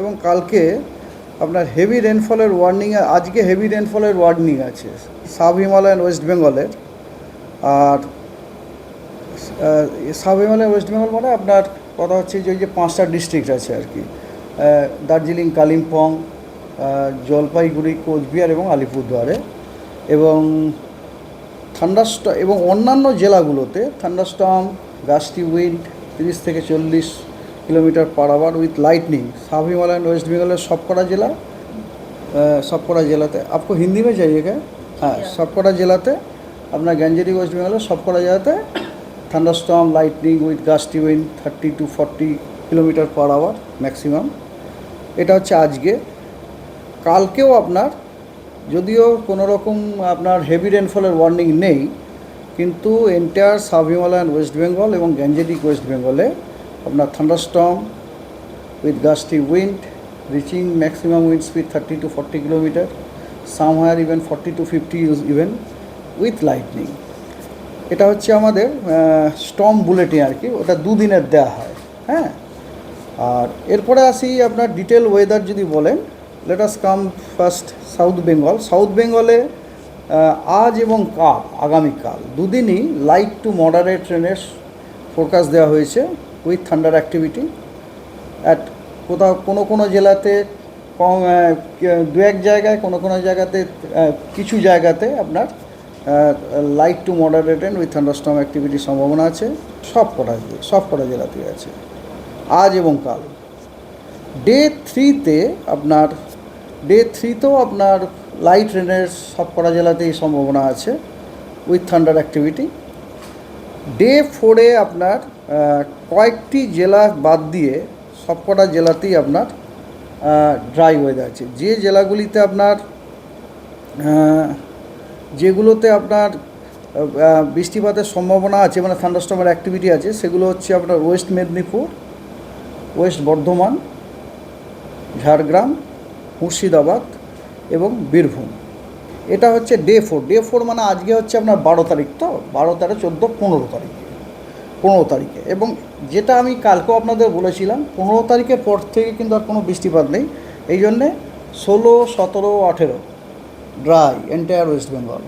এবং কালকে আপনার হেভি রেনফলের ওয়ার্নিং আজকে হেভি রেনফলের ওয়ার্নিং আছে। সাব হিমালয়ান ওয়েস্ট বেঙ্গলের আর সাব হিমালয়ান ওয়েস্ট বেঙ্গল মানে আপনার কথা হচ্ছে যে ওই যে পাঁচটা ডিস্ট্রিক্ট আছে আর কি। দার্জিলিং, কালিম্পং জলপাইগুড়ি, কোচবিহার এবং আলিপুরদুয়ারে। এবং থান্ডাস্ট এবং অন্যান্য জেলাগুলোতে থান্ডাস্টম গাস্টি উইন্ড, তিরিশ থেকে চল্লিশ kilometre per hour with lightning south Himalayan west বেঙ্গলের সবকটা জেলা সবকটা জেলাতে। আপকো হিন্দি মে চাইয়েগা হ্যাঁ সবকটা জেলাতে আপনার গ্যাঞ্জেরি ওয়েস্ট বেঙ্গলের সবকটা জেলাতে thunderstorm lightning with gusty wind thirty to forty kilometre per hour maximum এটা হচ্ছে আজকে। কালকেও আপনার যদিও কোনো রকম আপনার হেভি রেনফলের ওয়ার্নিং নেই কিন্তু entire south Himalayan west Bengal এবং গ্যাঞ্জেটিক ওয়েস্ট বেঙ্গলে আপনার thunderstorm with gusty wind reaching maximum wind speed thirty to forty kilometre somewhere even forty to fifty use even with lightning এটা হচ্ছে আমাদের স্টম বুলেটিন আর কি ওটা দুদিনের দেওয়া হয় হ্যাঁ? আর এরপরে আসি আপনার ডিটেল ওয়েদার যদি বলেন let us come first south Bengal south বেঙ্গলে আজ এবং কাল, আগামীকাল, দুদিনই লাইট টু মডারেট ট্রেনের ফোরকাস্ট দেওয়া হয়েছে। উইথ থান্ডার অ্যাক্টিভিটি অ্যাট কোথাও কোনো কোনো জেলাতে কম দু এক জায়গায় কোনো কোনো জায়গাতে কিছু জায়গাতে আপনার light to moderate and with thunderstorm অ্যাক্টিভিটির সম্ভাবনা আছে। সব কটা সব কটা জেলাতেই আছে। আজ এবং কাল। ডে থ্রিতে আপনার ডে থ্রিতেও আপনার লাইট রেনের সব কটা জেলাতেই সম্ভাবনা আছে উইথ থান্ডার অ্যাক্টিভিটি ডে ফোরে আপনার কয়েকটি জেলা বাদ দিয়ে সবকটা জেলাতেই আপনার ড্রাই ওয়েদার আছে। যে জেলাগুলিতে আপনার যেগুলোতে আপনার বৃষ্টিপাতের সম্ভাবনা আছে মানে থান্ডারস্টমের অ্যাক্টিভিটি আছে, সেগুলো হচ্ছে আপনার ওয়েস্ট মেদিনীপুর ওয়েস্ট বর্ধমান ঝাড়গ্রাম মুর্শিদাবাদ এবং বীরভূম এটা হচ্ছে ডে ফোর ডে ফোর মানে আজকে হচ্ছে আপনার বারো তারিখ, তো? বারো তেরো, চোদ্দ, পনেরো তারিখে। পনেরো তারিখে। এবং যেটা আমি কালকেও আপনাদের বলেছিলাম, পনেরো তারিখের পর থেকে কিন্তু আর কোনো বৃষ্টিপাত নেই। এই জন্যে ষোলো, সতেরো, আঠেরো ড্রাই এন্টায়ার ওয়েস্ট বেঙ্গল